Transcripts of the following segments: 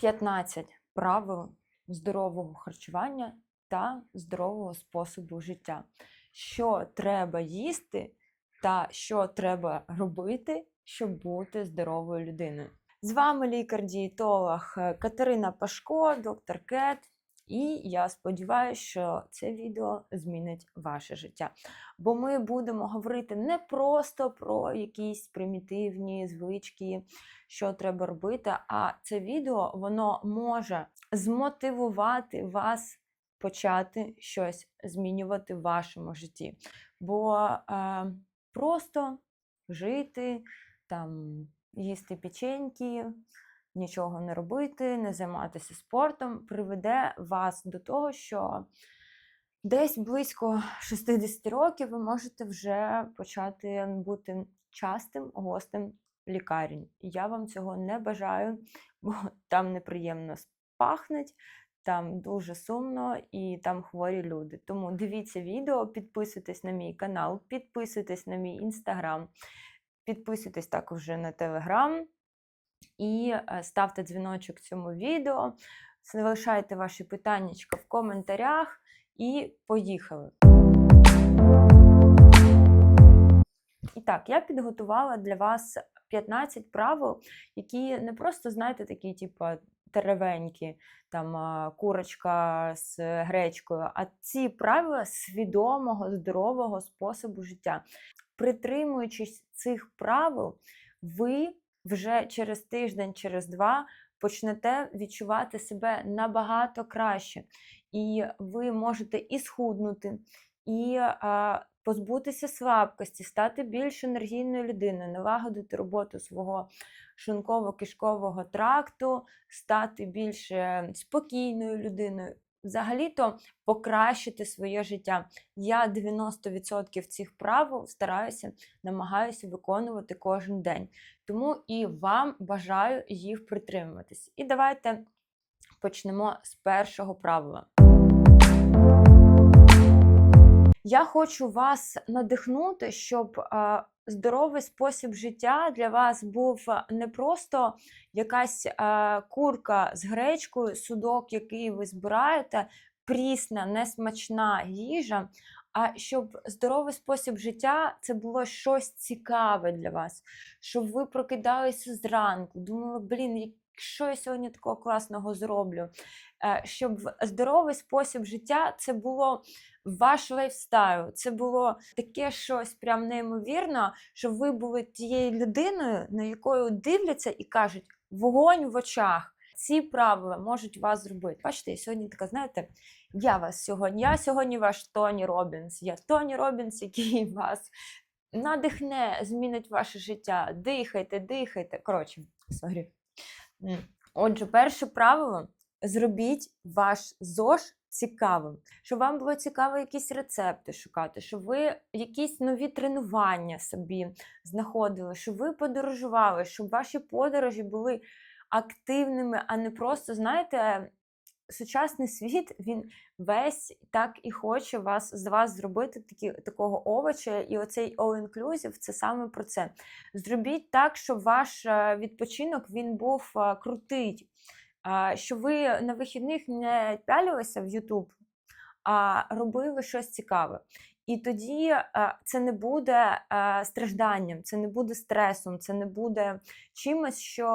15 правил здорового харчування та здорового способу життя. Що треба їсти та що треба робити, щоб бути здоровою людиною. З вами лікар-дієтолог е, Катерина Пашко, доктор Кет. І я сподіваюся, що це відео змінить ваше життя. Бо ми будемо говорити не просто про якісь примітивні звички, що треба робити, а це відео воно може змотивувати вас почати щось змінювати в вашому житті. Бо е, просто жити, там, їсти печеньки, нічого не робити, не займатися спортом, приведе вас до того, що десь близько 60 років ви можете вже почати бути частим гостем лікарень. Я вам цього не бажаю, бо там неприємно пахнеть, там дуже сумно і там хворі люди. Тому дивіться відео, підписуйтесь на мій канал, підписуйтесь на мій інстаграм, підписуйтесь також на телеграм і е, ставте дзвіночок цьому відео, залишайте ваші питання в коментарях і поїхали. І так, я підготувала для вас 15 правил, які не просто, знаєте, такі, типу, теревенькі, там курочка з гречкою, а ці правила свідомого, здорового способу життя. Притримуючись цих правил, ви вже через тиждень, через два почнете відчувати себе набагато краще. І ви можете і схуднути, і а, позбутися слабкості, стати більш енергійною людиною, налагодити роботу свого шлунково-кишкового тракту, стати більш е, спокійною людиною. Взагалі-то покращити своє життя. Я 90% цих правил стараюся, намагаюся виконувати кожен день. Тому і вам бажаю їх притримуватись. І давайте почнемо з першого правила. Я хочу вас надихнути, щоб здоровий спосіб життя для вас був не просто якась а, курка з гречкою, судок, який ви збираєте, прісна, несмачна їжа. А щоб здоровий спосіб життя це було щось цікаве для вас, щоб ви прокидалися зранку, думали, блін, що я сьогодні такого класного зроблю. Е, щоб здоровий спосіб життя це було ваш лайфстайл. Це було таке щось прям неймовірно, щоб ви були тією людиною, на якою дивляться і кажуть вогонь в очах. Ці правила можуть вас зробити. Бачите, я сьогодні така, знаєте, я вас сьогодні, я сьогодні ваш Тоні Робінс. Я Тоні Робінс, який вас надихне, змінить ваше життя. Дихайте, дихайте. Коротше, сорі. Отже, перше правило зробіть ваш ЗОЖ цікавим, щоб вам було цікаво якісь рецепти шукати, щоб ви якісь нові тренування собі знаходили, щоб ви подорожували, щоб ваші подорожі були активними, а не просто, знаєте, сучасний світ він весь так і хоче вас з вас зробити такі, такого овоча, і оцей all-inclusive це саме про це. Зробіть так, щоб ваш е, відпочинок він був е, крутий, щоб ви на вихідних не пялилися в YouTube, а робили щось цікаве. І тоді це не буде стражданням, це не буде стресом, це не буде чимось, що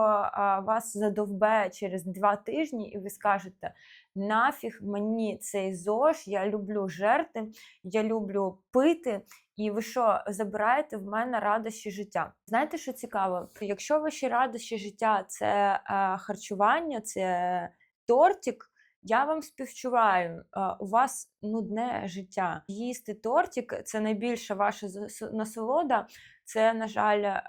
вас задовбе через два тижні, і ви скажете: нафіг мені цей ЗОЖ, я люблю жерти, я люблю пити. І ви що забираєте в мене радощі життя? Знаєте, що цікаво? Якщо ваші радощі життя це харчування, це тортик. Я вам співчуваю, у вас нудне життя. Їсти тортик це найбільша ваша насолода. Це, на жаль,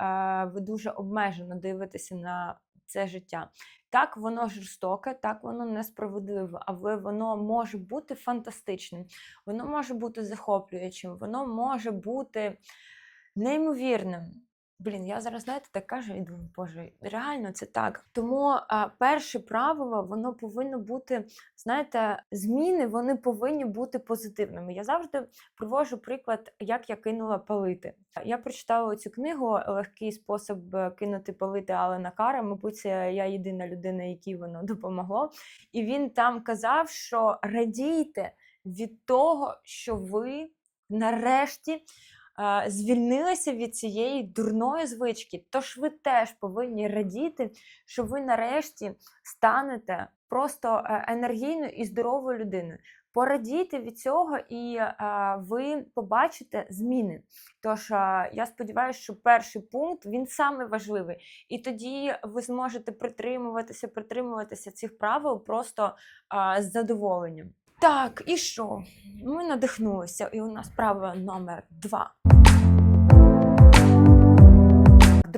ви дуже обмежено дивитеся на це життя. Так, воно жорстоке, так воно несправедливе, але воно може бути фантастичним, воно може бути захоплюючим, воно може бути неймовірним. Блін, я зараз знаєте, так кажу і думаю, боже, реально це так. Тому а, перше правило, воно повинно бути, знаєте, зміни вони повинні бути позитивними. Я завжди привожу приклад, як я кинула палити. Я прочитала цю книгу Легкий спосіб е, кинути палити Алена Кара. Мабуть, це я єдина людина, якій воно допомогло. І він там казав, що радійте від того, що ви нарешті е, звільнилися від цієї дурної звички. Тож ви теж повинні радіти, що ви нарешті станете просто е, енергійною і здоровою людиною. Порадійте від цього, і е, ви побачите зміни. Тож е, я сподіваюся, що перший пункт він саме важливий. І тоді ви зможете притримуватися, притримуватися цих правил просто е, з задоволенням. Так, і що? Ми надихнулися, і у нас правило номер два.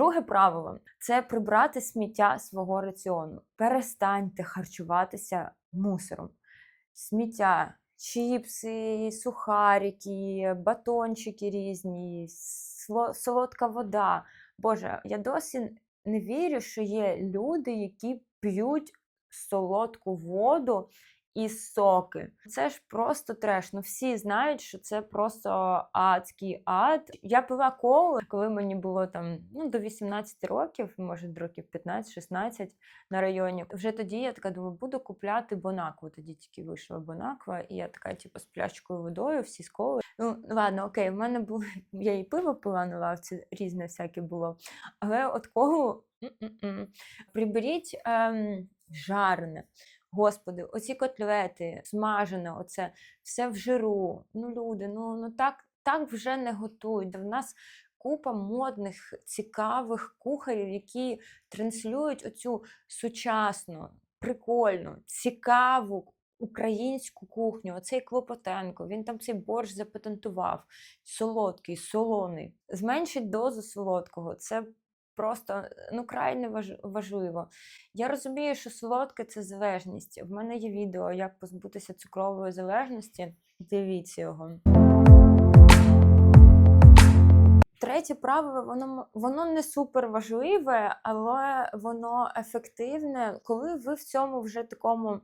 Друге правило це прибрати сміття свого раціону. Перестаньте харчуватися мусором. Сміття, чіпси, сухарики, батончики різні, солодка вода. Боже, я досі не вірю, що є люди, які п'ють солодку воду і соки. Це ж просто треш. Ну всі знають, що це просто адський ад. Я пила колу, коли мені було там ну, до 18 років, може років 15-16 на районі. Вже тоді я така думаю, буду купляти бонакву. Тоді тільки вийшла бонаква, і я така, типу, з пляшкою водою, всі з коли. Ну ладно, окей, в мене було я і пиво пила на лавці, різне всяке було. Але от колу приберіть ем, жарене. Господи, оці котлети, смажене, оце все в жиру. Ну, люди, ну, ну так, так вже не готують. В нас купа модних, цікавих кухарів, які транслюють оцю сучасну, прикольну, цікаву українську кухню. Оцей Клопотенко, він там цей борщ запатентував. Солодкий, солоний. Зменшить дозу солодкого. Це просто ну, край не важливо. Я розумію, що солодке це залежність. В мене є відео, як позбутися цукрової залежності. Дивіться його. Третє правило, воно, воно не супер важливе, але воно ефективне, коли ви в цьому вже такому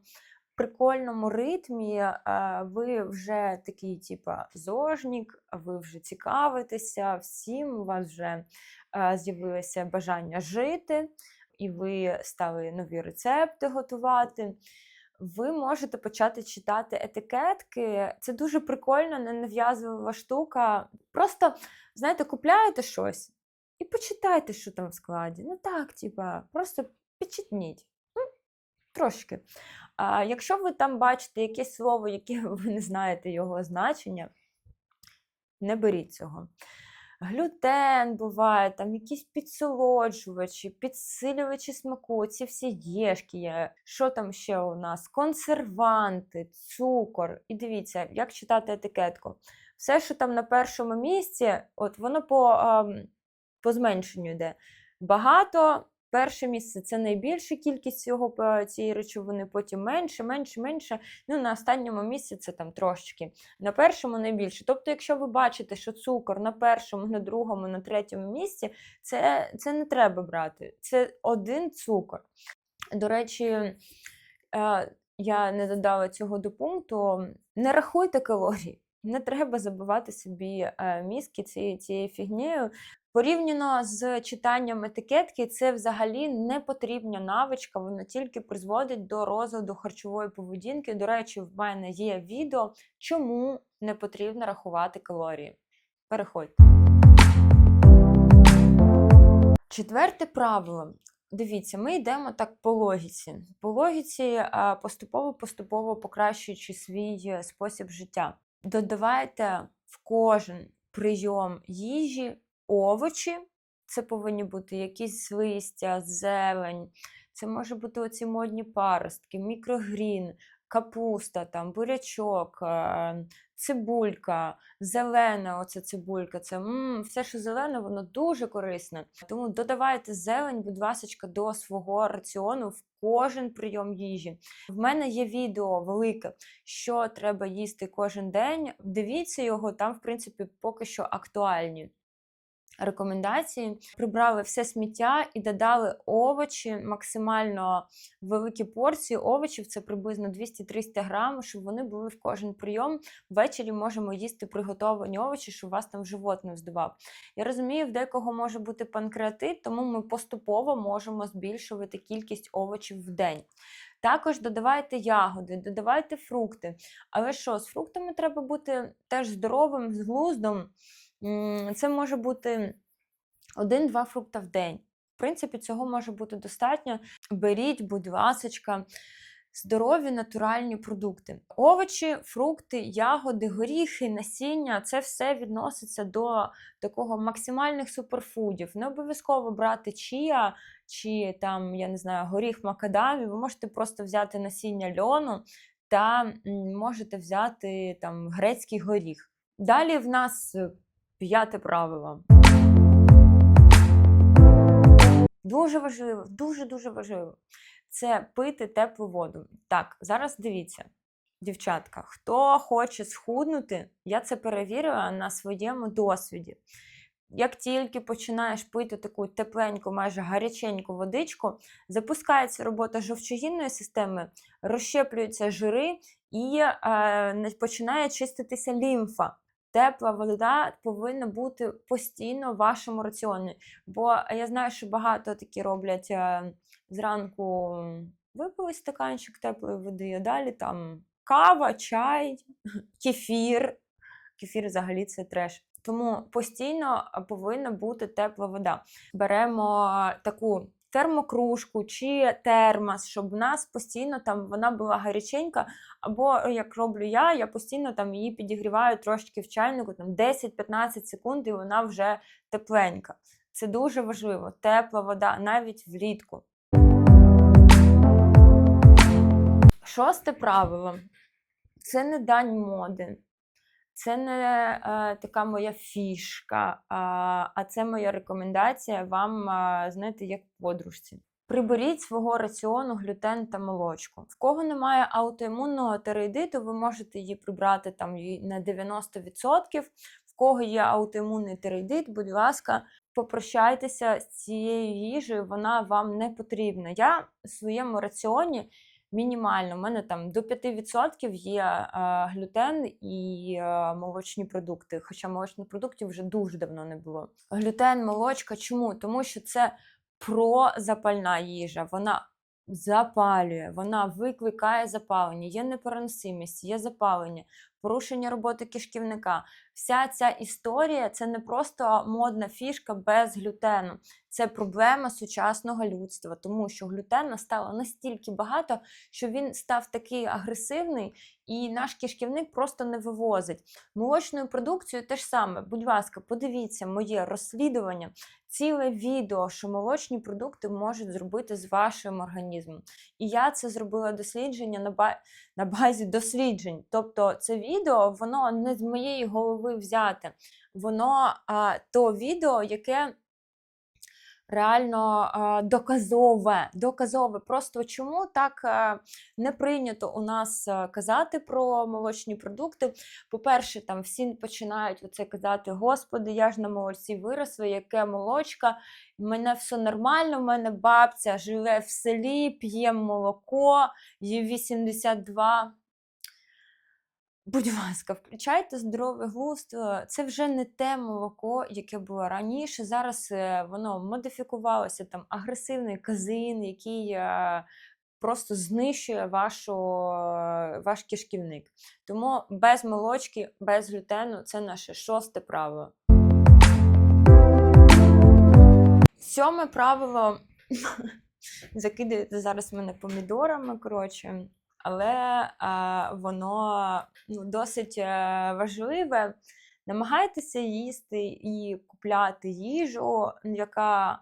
прикольному ритмі, ви вже такий, типа, зожнік, ви вже цікавитеся всім, у вас вже з'явилося бажання жити, і ви стали нові рецепти готувати. Ви можете почати читати етикетки. Це дуже прикольно, ненав'язлива штука. Просто, знаєте, купляєте щось і почитайте, що там в складі. Ну так, типа, просто підчитніть. Ну, трошки. А якщо ви там бачите якесь слово, яке ви не знаєте його значення, не беріть цього. Глютен буває, там якісь підсолоджувачі, підсилювачі смаку, ці всі єшки є. Що там ще у нас? Консерванти, цукор. І дивіться, як читати етикетку. Все, що там на першому місці, от воно по, по зменшенню йде. Багато. Перше місце це найбільша кількість цього е, цієї речовини, потім менше, менше, менше. Ну, на останньому місці це там трошечки. На першому найбільше. Тобто, якщо ви бачите, що цукор на першому, на другому, на третьому місці, це, це не треба брати. Це один цукор. До речі, е, я не додала цього до пункту. Не рахуйте калорії. Не треба забивати собі е, мізки цією, цією фігнею. Порівняно з читанням етикетки, це взагалі не потрібна навичка, воно тільки призводить до розладу харчової поведінки. До речі, в мене є відео, чому не потрібно рахувати калорії. Переходьте. Четверте правило. Дивіться, ми йдемо так по логіці. По логіці поступово-поступово покращуючи свій е, спосіб життя. Додавайте в кожен прийом їжі овочі. Це повинні бути якісь листя, зелень, це може бути оці модні паростки, мікрогрін, капуста, там, бурячок, цибулька, зелена оця цибулька. Це м, все, що зелене, воно дуже корисне. Тому додавайте зелень, будь ласка, до свого раціону в кожен прийом їжі. В мене є відео велике, що треба їсти кожен день. Дивіться його, там, в принципі, поки що актуальні рекомендації. Прибрали все сміття і додали овочі, максимально великі порції овочів, це приблизно 200-300 грам, щоб вони були в кожен прийом. Ввечері можемо їсти приготовані овочі, щоб вас там живот не вздував. Я розумію, в декого може бути панкреатит, тому ми поступово можемо збільшувати кількість овочів в день. Також додавайте ягоди, додавайте фрукти. Але що, з фруктами треба бути теж здоровим, з глуздом. Це може бути один-два фрукта в день. В принципі, цього може бути достатньо. Беріть, будь ласочка, здорові натуральні продукти. Овочі, фрукти, ягоди, горіхи, насіння це все відноситься до такого максимальних суперфудів. Не обов'язково брати чія чи там, я не знаю, горіх макадамі. Ви можете просто взяти насіння льону та можете взяти там грецький горіх. Далі в нас п'яте правило. Дуже важливо, дуже-дуже важливо. Це пити теплу воду. Так, зараз дивіться, дівчатка, хто хоче схуднути, я це перевірила на своєму досвіді. Як тільки починаєш пити таку тепленьку, майже гаряченьку водичку, запускається робота жовчогінної системи, розщеплюються жири і е, починає чиститися лімфа. Тепла вода повинна бути постійно в вашому раціоні. Бо я знаю, що багато такі роблять е, зранку випили стаканчик теплої води, а далі там кава, чай, кефір. Кефір взагалі це треш. Тому постійно повинна бути тепла вода. Беремо таку термокружку чи термос, щоб в нас постійно там вона була гаряченька. Або як роблю я, я постійно там її підігріваю трошки в чайнику, там 10-15 секунд, і вона вже тепленька. Це дуже важливо. Тепла вода навіть влітку. Шосте правило це не дань моди. Це не е, така моя фішка, а, а це моя рекомендація вам, а, знаєте, як подружці. Приберіть свого раціону глютен та молочку. В кого немає аутоімунного тиреїдиту, ви можете її прибрати там на 90%. В кого є аутоімунний тиреїдит, будь ласка, попрощайтеся з цією їжею, вона вам не потрібна. Я в своєму раціоні мінімально. У мене там до 5% є е, глютен і е, молочні продукти. Хоча молочних продуктів вже дуже давно не було. Глютен, молочка. Чому? Тому що це прозапальна їжа. Вона запалює, вона викликає запалення, є непереносимість, є запалення, порушення роботи кишківника. Вся ця історія це не просто модна фішка без глютену. Це проблема сучасного людства, тому що глютена стало настільки багато, що він став такий агресивний, і наш кишківник просто не вивозить. Молочною продукцією теж саме. Будь ласка, подивіться моє розслідування, ціле відео, що молочні продукти можуть зробити з вашим організмом. І я це зробила дослідження на базі досліджень. Тобто, це відео, воно не з моєї голови взяте. Воно а, то відео, яке реально а, доказове. доказове. Просто чому так а, не прийнято у нас казати про молочні продукти? По-перше, там всі починають оце казати: Господи, я ж на молоці виросла, яке молочка, в мене все нормально, в мене бабця живе в селі, п'є молоко, їй 82. Будь ласка, включайте здоровий глузд. е, Це вже не те молоко, яке було раніше. Зараз е, воно модифікувалося там агресивний казин, який е, просто знищує вашу, ваш кишківник. Тому без молочки, без глютену це наше шосте правило. Сьоме правило закидуєте зараз мене помідорами, коротше, але а, воно ну, досить е, важливе. Намагайтеся їсти і купляти їжу, яка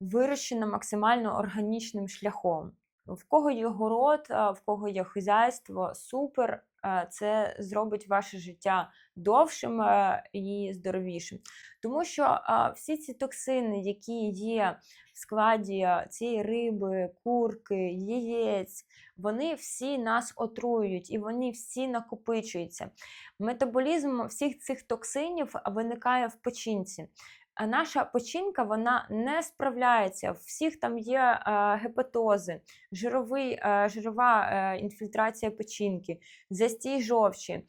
вирощена максимально органічним шляхом. В кого є город, в кого є хазяйство, супер. Е, Це зробить ваше життя довшим е, і здоровішим. Тому що всі ці токсини, які є в складі цієї риби, курки, яєць, вони всі нас отруюють і вони всі накопичуються. Метаболізм всіх цих токсинів виникає в печінці. Наша печінка вона не справляється. В всіх там є е, гепатози, жировий, е, жирова е, інфільтрація печінки, застій жовчі,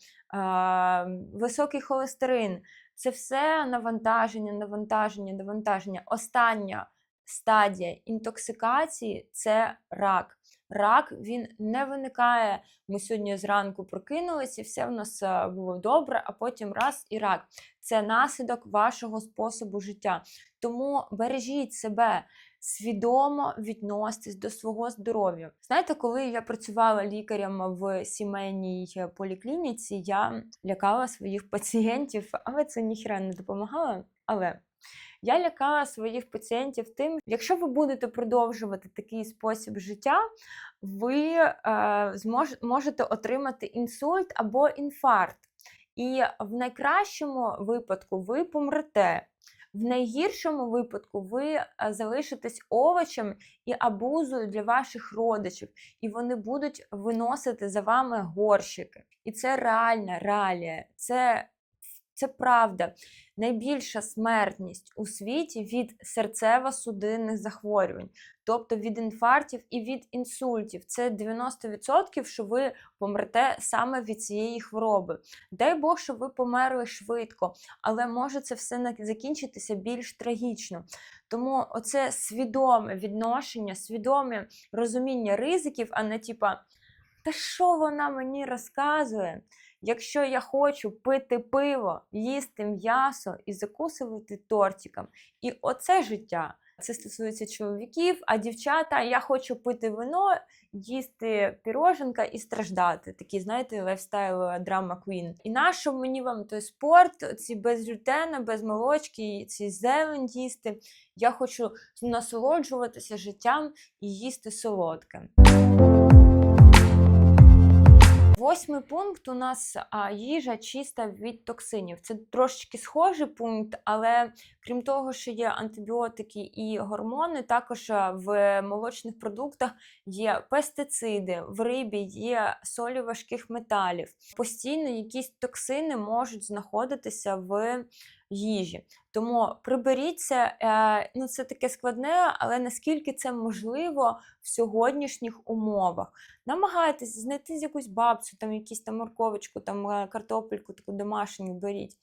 високий холестерин. Це все навантаження, навантаження, навантаження. Остання стадія інтоксикації це рак. Рак він не виникає. Ми сьогодні зранку прокинулися, і все в нас е, було добре, а потім раз і рак. Це наслідок вашого способу життя. Тому бережіть себе, свідомо відноситесь до свого здоров'я. Знаєте, коли я працювала лікарем в сімейній е, поліклініці, я лякала своїх пацієнтів, але це ніхіра не допомагало. Але я лякала своїх пацієнтів тим, якщо ви будете продовжувати такий спосіб життя, ви е, змож, можете отримати інсульт або інфаркт. І в найкращому випадку ви помрете. В найгіршому випадку ви е, залишитесь овочем і абузою для ваших родичів, і вони будуть виносити за вами горщики. І це реальна реалія, це, це правда. Найбільша смертність у світі від серцево-судинних захворювань, тобто від інфарктів і від інсультів. Це 90%, що ви помрете саме від цієї хвороби. Дай Бог, щоб ви померли швидко, але може це все закінчитися більш трагічно. Тому оце свідоме відношення, свідоме розуміння ризиків, а не типа, та що вона мені розказує? Якщо я хочу пити пиво, їсти м'ясо і закусувати тортиком, і оце життя. Це стосується чоловіків, а дівчата, я хочу пити вино, їсти піроженка і страждати. Такий, знаєте, лайфстайл е, драма квін. І нащо мені вам той спорт, ці без глютена, без молочки, ці зелень їсти. Я хочу насолоджуватися життям і їсти солодке. Восьмий пункт у нас а, їжа чиста від токсинів. Це трошечки схожий пункт, але крім того, що є антибіотики і гормони, також в молочних продуктах є пестициди, в рибі є солі важких металів. Постійно якісь токсини можуть знаходитися в їжі. Тому приберіться, е, ну це таке складне, але наскільки це можливо в сьогоднішніх умовах. Намагайтесь знайти якусь бабцю, там якусь там морковочку, там е, картопельку, таку домашню беріть.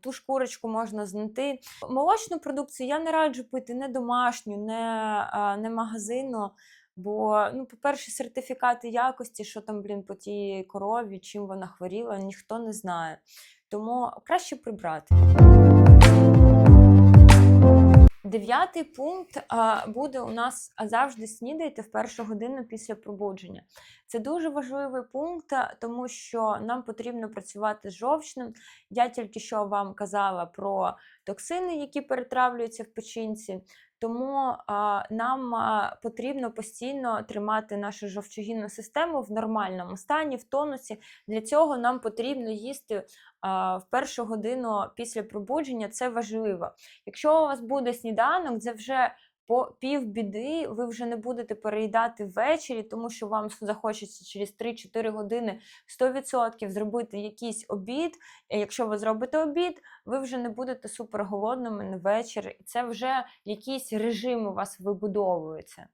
Ту шкурочку можна знайти. Молочну продукцію я не раджу пити не домашню, не, е, не магазинну. Бо, ну, по-перше, сертифікати якості, що там, блін, по тій корові, чим вона хворіла, ніхто не знає. Тому краще прибрати. Дев'ятий пункт буде у нас завжди снідайте в першу годину після пробудження. Це дуже важливий пункт, тому що нам потрібно працювати з жовчним. Я тільки що вам казала про токсини, які перетравлюються в печінці. Тому нам потрібно постійно тримати нашу жовчогінну систему в нормальному стані, в тонусі. Для цього нам потрібно їсти в першу годину після пробудження. Це важливо. Якщо у вас буде сніданок, це вже по пів біди, ви вже не будете переїдати ввечері, тому що вам захочеться через 3-4 години 100% зробити якийсь обід. Якщо ви зробите обід, ви вже не будете суперголодними на вечір. І це вже якийсь режим у вас вибудовується.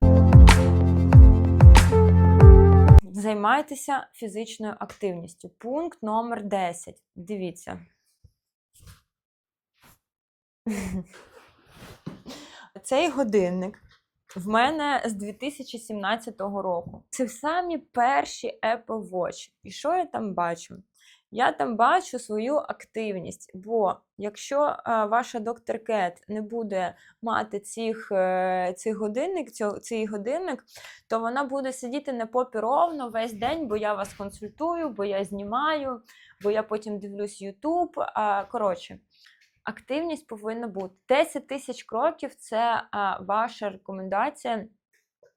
Займайтеся фізичною активністю. Пункт номер 10. Дивіться. Цей годинник в мене з 2017 року. Це самі перші Apple Watch. І що я там бачу? Я там бачу свою активність, бо якщо а, ваша доктор Кет не буде мати цих, е, цих годинник, цього, цей годинник, то вона буде сидіти на попі ровно весь день, бо я вас консультую, бо я знімаю, бо я потім дивлюсь YouTube. Коротше, активність повинна бути. 10 тисяч кроків це ваша рекомендація,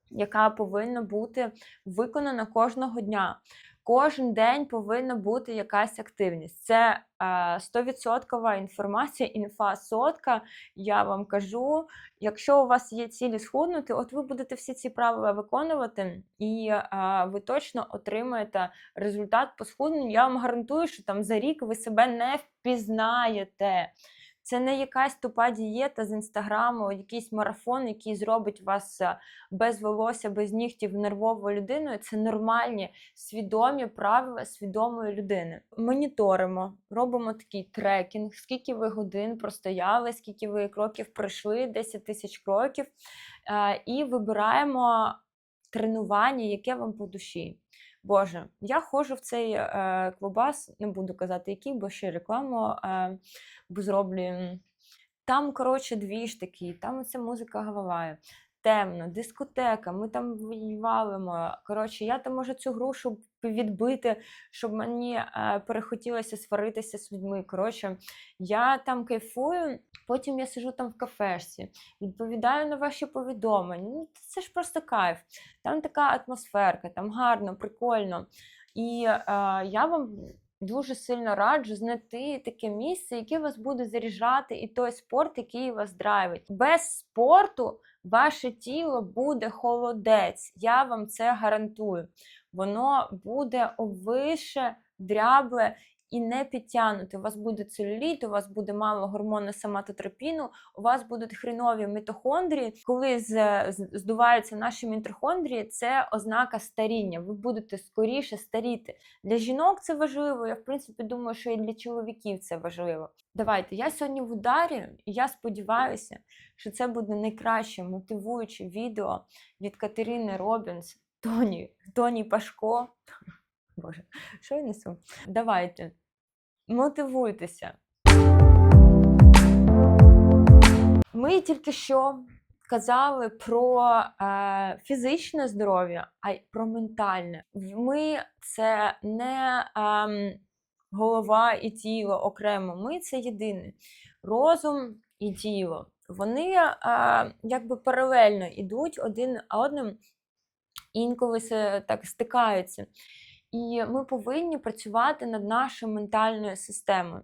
яка повинна бути виконана кожного дня. Кожен день повинна бути якась активність. Це е, 100% інформація, інфа сотка. Я вам кажу, якщо у вас є цілі схуднути, от ви будете всі ці правила виконувати, і е, ви точно отримаєте результат по схудненню. Я вам гарантую, що там за рік ви себе не впізнаєте. Це не якась тупа дієта з інстаграму, якийсь марафон, який зробить вас е, без волосся, без нігтів нервовою людиною. Це нормальні, свідомі правила свідомої людини. Моніторимо, робимо такий трекінг, скільки ви годин простояли, скільки ви кроків пройшли, 10 тисяч кроків, е, і вибираємо тренування, яке вам по душі. Боже, я ходжу в цей е, клубас, не буду казати який, бо ще рекламу е, зроблю. Там, коротше, двіж такі, там оця музика гаває. Темно, дискотека, ми там валимо. Коротше, я там можу цю грушу відбити, щоб мені е, перехотілося сваритися з людьми. Коротше, я там кайфую, потім я сижу там в кафешці, відповідаю на ваші повідомлення. Ну, це ж просто кайф. Там така атмосферка, там гарно, прикольно. І е, я вам дуже сильно раджу знайти таке місце, яке вас буде заряджати, і той спорт, який вас драйвить. Без спорту ваше тіло буде холодець. Я вам це гарантую. Воно буде обвише, дрябле і не підтягнути. У вас буде целюліт, у вас буде мало гормону соматотропіну, у вас будуть хренові мітохондрії. Коли здуваються наші мітохондрії, це ознака старіння. Ви будете скоріше старіти. Для жінок це важливо. Я в принципі думаю, що і для чоловіків це важливо. Давайте, я сьогодні в ударі, і я сподіваюся, що це буде найкраще мотивуюче відео від Катерини Робінс, Тоні, Тоні Пашко. Боже, що я несу? Давайте, мотивуйтеся. Ми тільки що казали про е, фізичне здоров'я, а й про ментальне. Ми це не ем, голова і тіло окремо. Ми це єдине. Розум і тіло. Вони е, якби паралельно йдуть один одним, інколи так стикаються. І ми повинні працювати над нашою ментальною системою.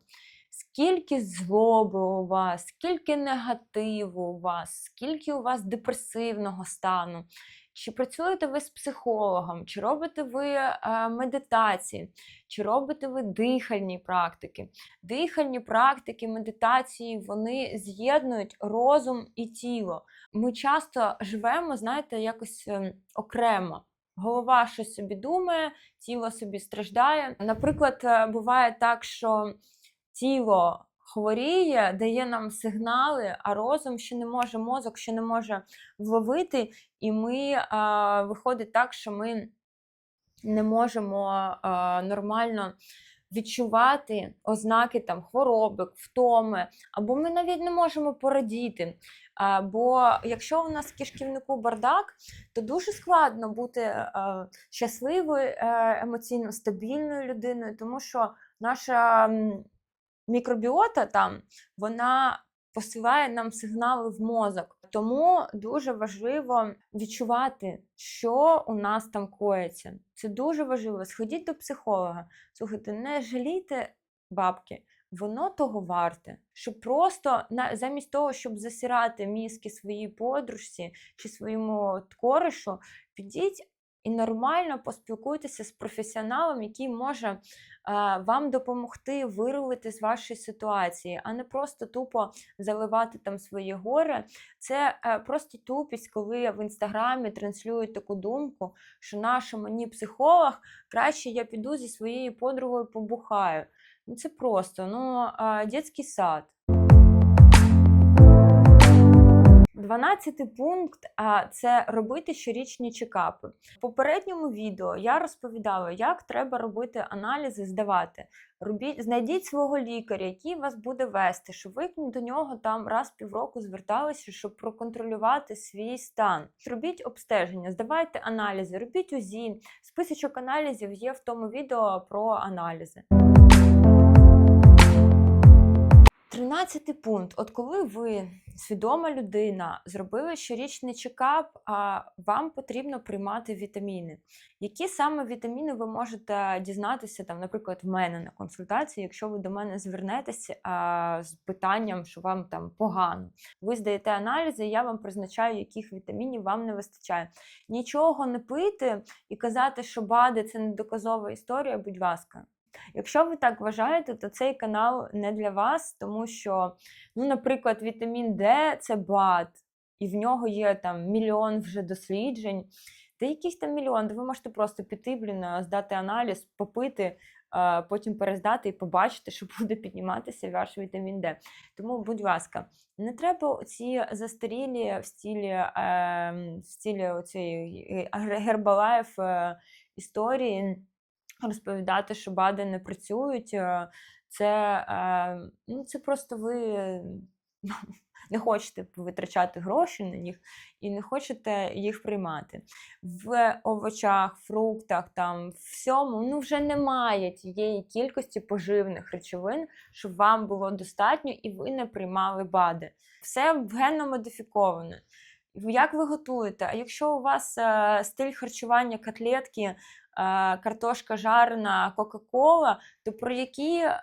Скільки злоби у вас, скільки негативу у вас, скільки у вас депресивного стану, чи працюєте ви з психологом, чи робите ви е, медитації, чи робите ви дихальні практики. Дихальні практики, медитації вони з'єднують розум і тіло. Ми часто живемо, знаєте, якось ем, окремо. Голова щось собі думає, тіло собі страждає. Наприклад, е, буває так, що тіло хворіє, дає нам сигнали, а розум ще не може, мозок ще не може вловити, і ми а, виходить так, що ми не можемо а, нормально відчувати ознаки там хвороби, втоми, або ми навіть не можемо порадіти. Бо якщо у нас в кишківнику бардак, то дуже складно бути е, щасливою, е, емоційно стабільною людиною, тому що наша мікробіота там вона посилає нам сигнали в мозок. Тому дуже важливо відчувати, що у нас там коїться. Це дуже важливо. Сходіть до психолога. Слухайте, не жалійте бабки. Воно того варте, щоб просто замість того, щоб засирати мізки своїй подружці чи своєму коришу, підіть і нормально поспілкуйтеся з професіоналом, який може е, вам допомогти вирулити з вашої ситуації, а не просто тупо заливати там своє горе. Це е, просто тупість, коли в інстаграмі транслюють таку думку, що наша мені психолог, краще я піду зі своєю подругою побухаю. Ну це просто ну, е, дитячий сад. 12 пункт це робити щорічні чекапи. В попередньому відео я розповідала, як треба робити аналізи, здавати. Робіть, знайдіть свого лікаря, який вас буде вести, щоб ви до нього там раз півроку зверталися, щоб проконтролювати свій стан. Робіть обстеження, здавайте аналізи, робіть УЗІ. Списочок аналізів є в тому відео про аналізи. Тринадцятий пункт. От коли ви свідома людина, зробили щорічний чекап, а вам потрібно приймати вітаміни. Які саме вітаміни ви можете дізнатися, там, наприклад, в мене на консультації, якщо ви до мене звернетеся а, з питанням, що вам там погано. Ви здаєте аналізи, і я вам призначаю, яких вітамінів вам не вистачає. Нічого не пити і казати, що БАДи це не доказова історія, будь ласка. Якщо ви так вважаєте, то цей канал не для вас, тому що, ну, наприклад, вітамін Д це БАД, і в нього є там мільйон вже досліджень. Та якийсь там мільйон, де ви можете просто піти, блін, здати аналіз, попити, потім перездати і побачити, що буде підніматися ваш вітамін Д. Тому, будь ласка, не треба ці застарілі в стилі, е, в стилі цієї гербалаєв е, історії розповідати, що БАДи не працюють. е, Це, е, ну, це просто ви не хочете витрачати гроші на них і не хочете їх приймати. В овочах, фруктах, там всьому ну вже немає тієї кількості поживних речовин, щоб вам було достатньо і ви не приймали БАДи. Все генно модифіковане. Як ви готуєте? А якщо у вас е, стиль харчування котлетки, картошка жарена, Кока-Кола, то про які е,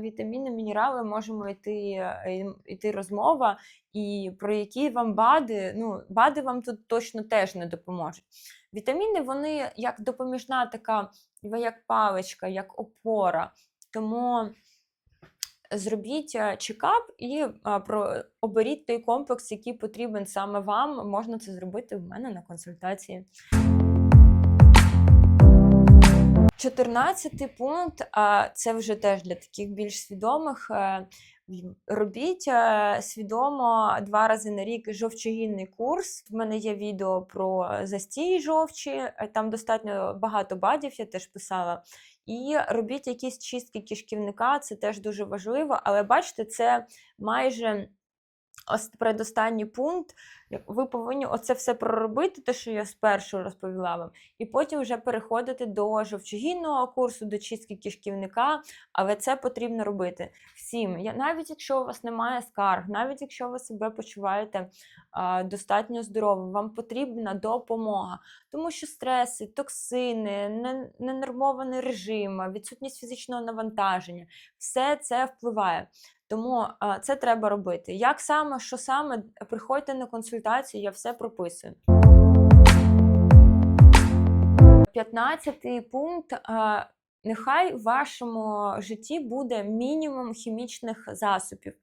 вітаміни, мінерали можемо йти, е, йти розмова, і про які вам БАДи, ну, БАДи вам тут точно теж не допоможуть. Вітаміни, вони як допоміжна така, як паличка, як опора. Тому зробіть е, чекап і про, оберіть той комплекс, який потрібен саме вам. Можна це зробити в мене на консультації. 14 пункт, а це вже теж для таких більш свідомих. е, Робіть е, свідомо два рази на рік жовчогінний курс. В мене є відео про застій жовчі, е, там достатньо багато бадів, я теж писала. І робіть якісь чистки кишківника, це теж дуже важливо. Але бачите, це майже ос- передостанній пункт. Ви повинні оце все проробити, те, що я спершу розповіла вам, і потім вже переходити до жовчогінного курсу, до чистки кишківника. Але це потрібно робити всім. Я, навіть якщо у вас немає скарг, навіть якщо ви себе почуваєте а, достатньо здоровим, вам потрібна допомога. Тому що стреси, токсини, не- ненормований режим, відсутність фізичного навантаження, все це впливає. Тому це треба робити. Як саме, що саме, приходьте на консультацію, я все прописую. 15 пункт. Нехай в вашому житті буде мінімум хімічних засобів,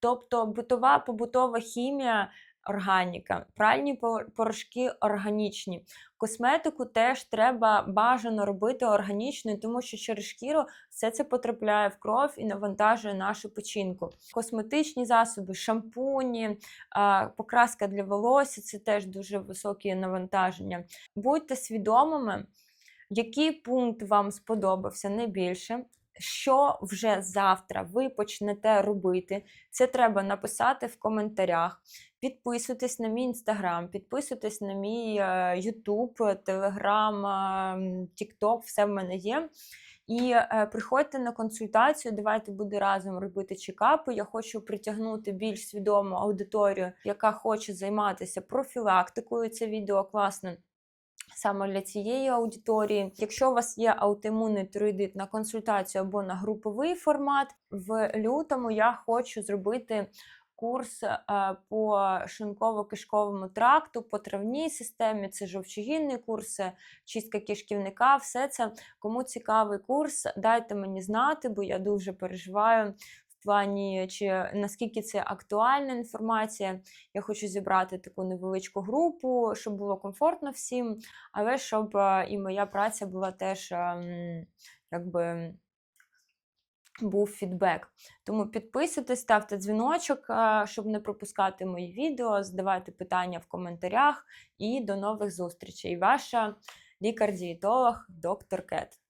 тобто битова побутова хімія, органіка, пральні порошки органічні. Косметику теж треба бажано робити органічною, тому що через шкіру все це потрапляє в кров і навантажує нашу печінку. Косметичні засоби, шампуні, покраска для волосся це теж дуже високі навантаження. Будьте свідомими, який пункт вам сподобався найбільше. Що вже завтра ви почнете робити, це треба написати в коментарях. Підписуйтесь на мій інстаграм, підписуйтесь на мій Ютуб, Телеграм, Тікток, все в мене є. І е, приходьте на консультацію, давайте буде разом робити чекапи. Я хочу притягнути більш свідому аудиторію, яка хоче займатися профілактикою. Це відео класне саме для цієї аудиторії. Якщо у вас є аутоімунний тироїдит на консультацію або на груповий формат, в лютому я хочу зробити. Курс е, по шинково-кишковому тракту, по травній системі, це жовчогінний курс, чистка кишківника, все це. Кому цікавий курс, дайте мені знати, бо я дуже переживаю плані, чи наскільки це актуальна інформація. Я хочу зібрати таку невеличку групу, щоб було комфортно всім, але щоб е, і моя праця була теж ем, якби. Був фідбек. Тому підписуйтесь, ставте дзвіночок, е, щоб не пропускати мої відео, задавайте питання в коментарях і до нових зустрічей. Ваша лікар-дієтолог доктор Кет.